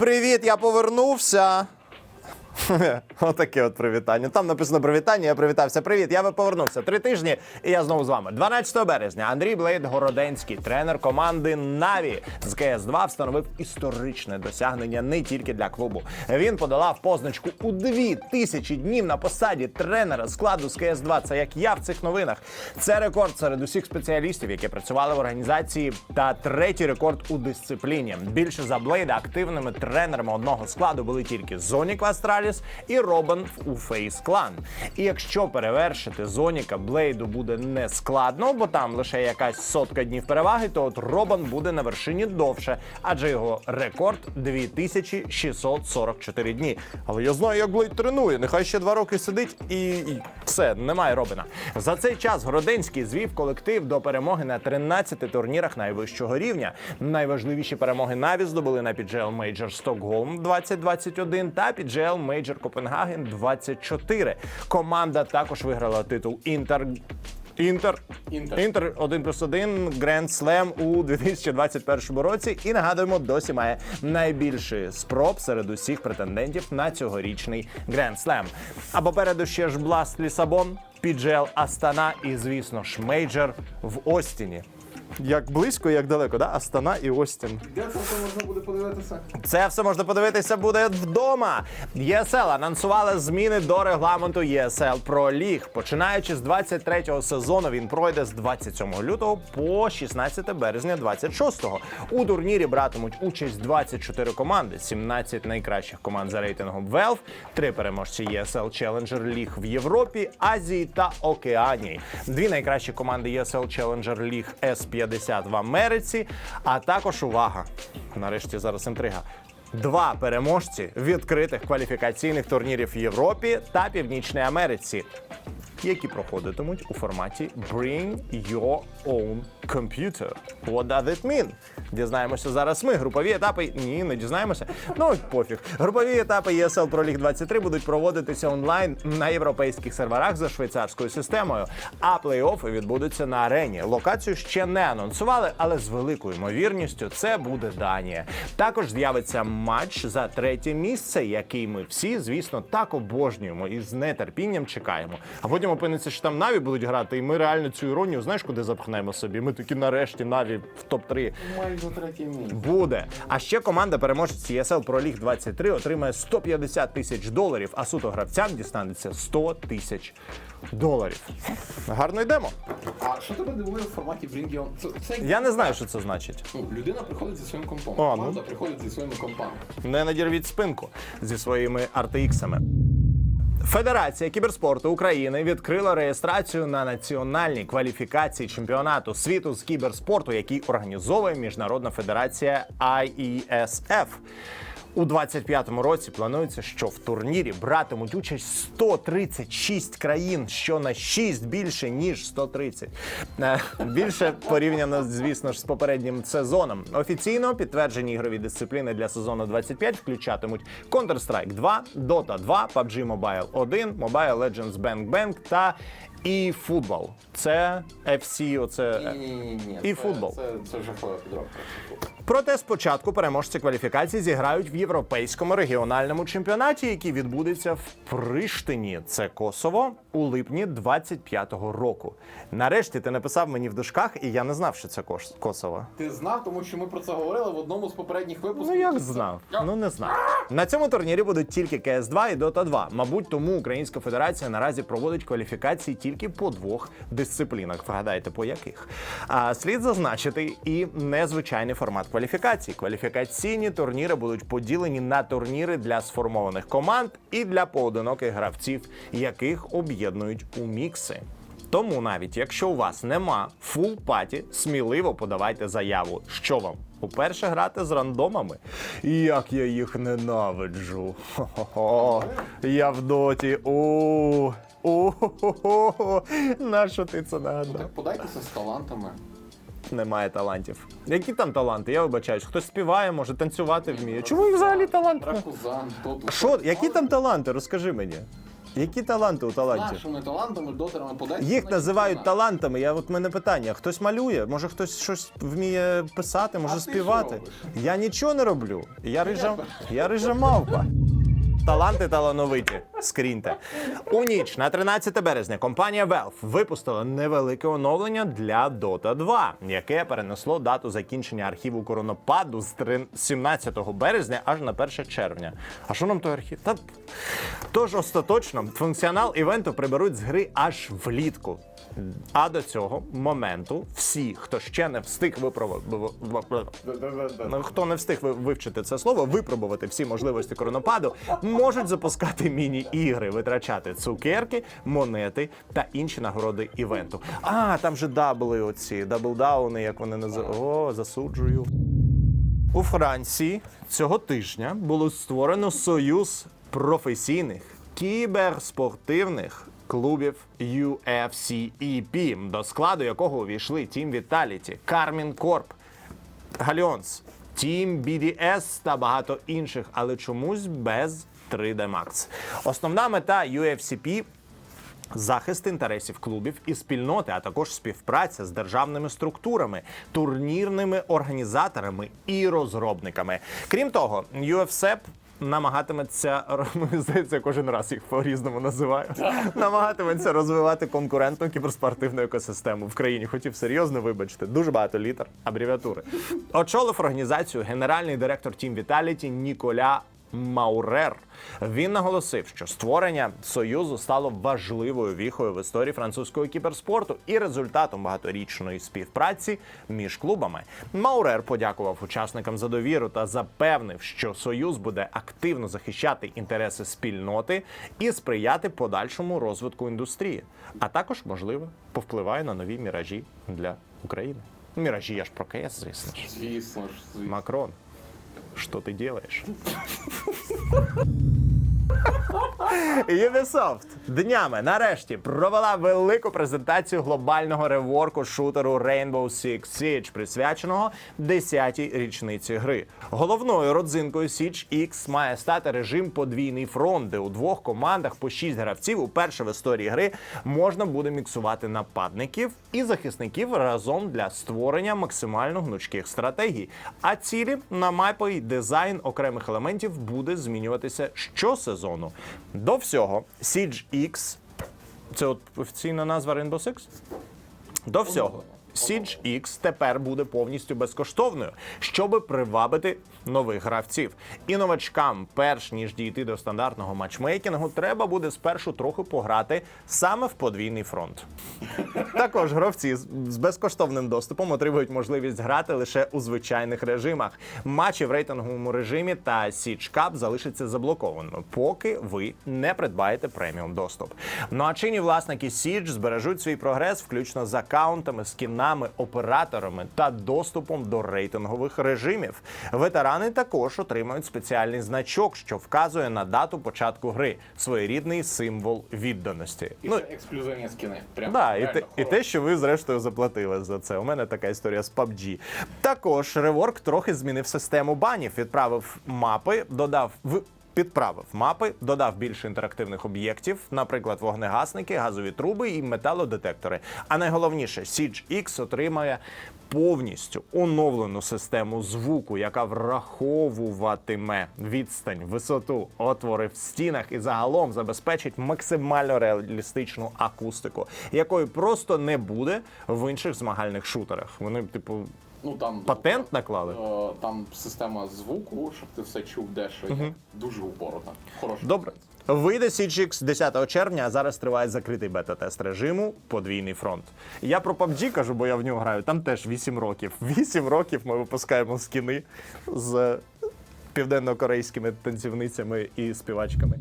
Привіт, я повернувся. Отаке от привітання. Там написано привітання, я привітався. Привіт, я повернувся. Три тижні, і я знову з вами. 12 березня Андрій Блейд Городенський, тренер команди Наві з КС 2 встановив історичне досягнення не тільки для клубу. Він подолав позначку у дві тисячі днів на посаді тренера складу з КС 2 Це як я в цих новинах. Це рекорд серед усіх спеціалістів, які працювали в організації, та третій рекорд у дисципліні. Більше за Блейда активними тренерами одного складу були тільки Зонік І Робен у Фейс Клан. І якщо перевершити Зоніка, Блейду буде не складно, бо там лише якась сотка днів переваги, то от Робан буде на вершині довше, адже його рекорд 2644 дні. Але я знаю, як Блейд тренує. Нехай ще два роки сидить і все, немає Робина. За цей час Городенський звів колектив до перемоги на 13 турнірах найвищого рівня. Найважливіші перемоги Наві здобули на PGL Major Стокгольм 2021 та PGL Major Копенгаген 24. Команда також виграла титул Інтер. Інтер Інтер. Інтер 1 плюс 1 Grand Slam у 2021 році. І нагадуємо, досі має найбільше спроб серед усіх претендентів на цьогорічний Grand Slam. А попереду ще ж Бласт Лісабон, PGL Астана і, звісно ж, мейджор в Остіні як близько, як далеко, да? Астана і Остін. Де це все можна буде подивитися? Це все можна подивитися буде вдома. ЄСЛ анонсували зміни до регламенту ЄСЛ про ліг. Починаючи з 23-го сезону, він пройде з 27 лютого по 16 березня 26-го. У турнірі братимуть участь 24 команди, 17 найкращих команд за рейтингом Велф, три переможці ЄСЛ Челенджер Ліг в Європі, Азії та Океанії. Дві найкращі команди ЄСЛ Челенджер Ліг С5 50 в Америці. А також увага. Нарешті зараз інтрига. Два переможці відкритих кваліфікаційних турнірів в Європі та Північній Америці, які проходитимуть у форматі Bring Your Own Computer. What does it mean? Дізнаємося зараз ми. Групові етапи ні, не дізнаємося. Ну пофіг. Групові етапи ESL Pro League 23 будуть проводитися онлайн на європейських серверах за швейцарською системою. А плей-оффи відбудуться на арені. Локацію ще не анонсували, але з великою ймовірністю це буде Данія. Також з'явиться матч за третє місце, який ми всі, звісно, так обожнюємо і з нетерпінням чекаємо. А потім опиниться, що там Наві будуть грати, і ми реально цю іронію знаєш, куди запхнемо собі. Ми такі нарешті Наві в топ 3 Майже третє місце. Буде. А ще команда переможець ESL Pro League 23 отримає 150 тисяч доларів, а суто гравцям дістанеться 100 тисяч доларів. Гарно йдемо. А що тебе дивує в форматі Bring Your Own? Це, це Я не знаю, що це значить. ну, людина приходить зі своїм компом. О, ну. Команда приходить зі своїми компами. Не надірвіть спинку зі своїми RTX-ами. Федерація кіберспорту України відкрила реєстрацію на національній кваліфікації чемпіонату світу з кіберспорту, який організовує Міжнародна федерація IESF. У 25-му році планується, що в турнірі братимуть участь 136 країн, що на 6 більше ніж 130. Е, Більше порівняно, звісно ж, з попереднім сезоном. Офіційно підтверджені ігрові дисципліни для сезону 25 включатимуть Counter-Strike 2, Dota 2, PUBG Mobile 1, Mobile Legends Bang Bang та і футбол. Це FC, оце. І це, футбол. Це, це жахлива підробка. Проте спочатку переможці кваліфікації зіграють в європейському регіональному чемпіонаті, який відбудеться в Приштині. Це Косово у липні 25-го року. Нарешті ти написав мені в дужках, і я не знав, що це Кос- Косово. Ти знав, тому що ми про це говорили в одному з попередніх випусків. Ну як знав? Ну не знав. На цьому турнірі будуть тільки КС 2 і Dota 2. Мабуть, тому Українська Федерація наразі проводить кваліфікації тільки по двох дисциплінах. Вгадайте, по яких. А слід зазначити і незвичайний формат кваліфікацій. Кваліфікаційні турніри будуть поділені на турніри для сформованих команд і для поодиноких гравців, яких об'єднують у мікси. Тому навіть якщо у вас нема фул паті, сміливо подавайте заяву. Що вам? Уперше грати з рандомами. І Як я їх ненавиджу. Хо-хо-хо. Я в доті. О, о, нащо ти це нагадав? Подайтеся з талантами. Немає талантів. Які там таланти? Я вибачаюсь. Хтось співає, може танцювати вміє. Чому їх взагалі талант? Ракузан. Що, які там таланти? Розкажи мені. Які таланти у талантів? Нашими талантами, дотерами подається. Їх називають талантами. Я от мене питання: хтось малює, може хтось щось вміє писати, може ти співати. що робиш? Я нічого не роблю. Я рижа, я рижа мавпа. Таланти талановиті. Скріньте. У ніч на 13 березня компанія Valve випустила невелике оновлення для Dota 2, яке перенесло дату закінчення архіву коронопаду з три- 17 березня аж на 1 червня. А що нам той архів? Та... Тож остаточно функціонал івенту приберуть з гри аж влітку. А до цього моменту всі, хто ще не встиг випробувати. Хто не встиг вивчити це слово, випробувати всі можливості коронопаду, можуть запускати міні-ігри, витрачати цукерки, монети та інші нагороди івенту. А, там же дабли оці, даблдауни, як вони називають. О, засуджую. У Франції цього тижня було створено союз професійних кіберспортивних клубів UFCEP, до складу якого увійшли Team Vitality, Carmine Corp, Галіонс, Team BDS та багато інших, але чомусь без 3D Max. Основна мета UFCP захист інтересів клубів і спільноти, а також співпраця з державними структурами, турнірними організаторами і розробниками. Крім того, UFCEP намагатиметься здається, кожен раз їх по-різному називаю. намагатиметься розвивати конкурентну кіберспортивну екосистему в країні. Хотів серйозно, вибачте, дуже багато літер, абревіатури. Очолив організацію генеральний директор Team Vitality Ніколя Маурер. Він наголосив, що створення союзу стало важливою віхою в історії французького кіберспорту і результатом багаторічної співпраці між клубами. Маурер подякував учасникам за довіру та запевнив, що союз буде активно захищати інтереси спільноти і сприяти подальшому розвитку індустрії, а також, можливо, повпливає на нові міражі для України. Міражі я ж про КС, звісно ж. Звісно ж, звісно. Макрон, что ты делаешь? Ubisoft днями нарешті провела велику презентацію глобального реворку шутеру Rainbow Six Siege, присвяченого 10-й річниці гри. Головною родзинкою Siege X має стати режим подвійний фронт, де у двох командах по 6 гравців уперше в історії гри можна буде міксувати нападників і захисників разом для створення максимально гнучких стратегій. А цілі на мапи й дизайн окремих елементів буде змінюватися щосезону. До всього, Siege X – це от офіційна назва Rainbow Six? До всього. Siege X тепер буде повністю безкоштовною, щоби привабити нових гравців. І новачкам, перш ніж дійти до стандартного матчмейкінгу, треба буде спершу трохи пограти саме в подвійний фронт. Також гравці з безкоштовним доступом отримують можливість грати лише у звичайних режимах. Матчі в рейтинговому режимі та Siege Cup залишаться заблокованими, поки ви не придбаєте преміум доступ. Ну а чинні власники Siege збережуть свій прогрес, включно з акаунтами, скінами, операторами та доступом до рейтингових режимів. Ветерани також отримають спеціальний значок, що вказує на дату початку гри, своєрідний символ відданості. І Ну, ексклюзивні скини. Прям Да, і те, і те, що ви зрештою заплатили за це. У мене така історія з PUBG. Також реворк трохи змінив систему банів, відправив мапи, додав в. Підправив мапи, додав більше інтерактивних об'єктів, наприклад, вогнегасники, газові труби і металодетектори. А найголовніше, Siege X отримає повністю оновлену систему звуку, яка враховуватиме відстань, висоту, отвори в стінах і загалом забезпечить максимально реалістичну акустику, якої просто не буде в інших змагальних шутерах. Вони, типу, Ну там патент наклали. е, там система звуку, щоб ти все чув, де що є. Дуже упорота. Хороша. Добре. Вийде CGX 10 червня, а зараз триває закритий бета-тест режиму Подвійний фронт. Я про PUBG кажу, бо я в нього граю. Там теж 8 років. 8 років ми випускаємо скіни з південно-корейськими танцівницями і співачками.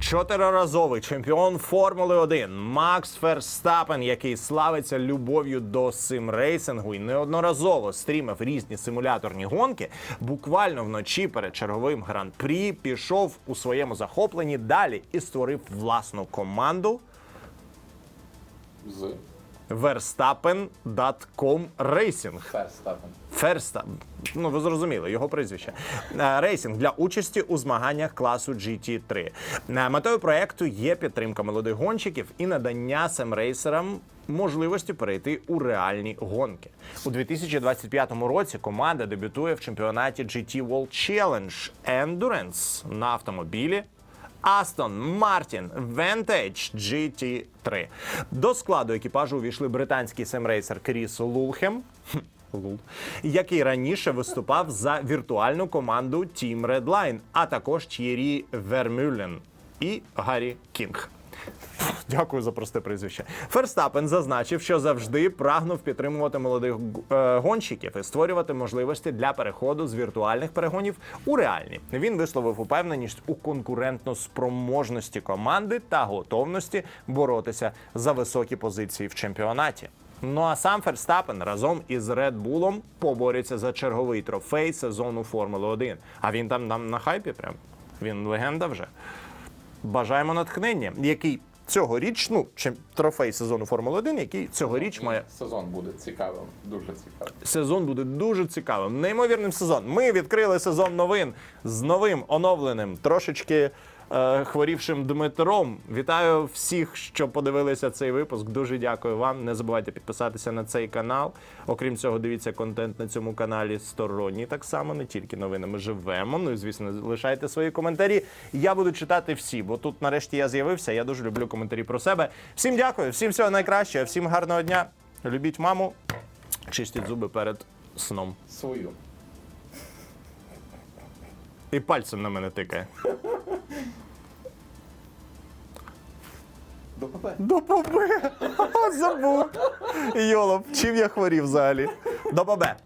Чотириразовий чемпіон Формули 1 Макс Ферстапен, який славиться любов'ю до симрейсингу і неодноразово стрімив різні симуляторні гонки, буквально вночі перед черговим гран-прі пішов у своєму захопленні далі і створив власну команду Verstappen.com Racing. Ферстапен. Ферста, ну ви зрозуміли його прізвище. Е, Рейсинг для участі у змаганнях класу GT3. Е, Метою проекту є підтримка молодих гонщиків і надання семрейсерам можливості перейти у реальні гонки. У 2025 році команда дебютує в чемпіонаті GT World Challenge Endurance на автомобілі Aston Martin Vantage GT3. До складу екіпажу увійшли британський семрейсер Кріс Лулхем. Лул, який раніше виступав за віртуальну команду Team Redline, а також Т'єрі Вермюлен і Гаррі Кінг. Дякую за просте прізвище. Ферстапен зазначив, що завжди прагнув підтримувати молодих е, гонщиків і створювати можливості для переходу з віртуальних перегонів у реальні. Він висловив упевненість у конкурентно спроможності команди та готовності боротися за високі позиції в чемпіонаті. Ну а сам Ферстапен разом із Red Bull поборються за черговий трофей сезону Формули 1. А він там нам на хайпі прям. Він легенда вже. Бажаємо натхнення, який цьогоріч, ну, чи трофей сезону Формули 1, який цьогоріч має Сезон буде цікавим, дуже цікавим. сезон буде дуже цікавим. Неймовірним сезон. Ми відкрили сезон новин з новим оновленим, трошечки хворівшим Дмитром. Вітаю всіх, що подивилися цей випуск. Дуже дякую вам. Не забувайте підписатися на цей канал. Окрім цього, дивіться контент на цьому каналі сторонній. Так само, не тільки новини. Ми живемо. Ну і звісно, лишайте свої коментарі. Я буду читати всі, бо тут нарешті я з'явився. Я дуже люблю коментарі про себе. Всім дякую, всім всього найкращого, всім гарного дня. Любіть маму. Чистіть зуби перед сном. Свою. І пальцем на мене тикає. До побачення. До побе! Забув. Йолоп, чим я хворів взагалі? До побе.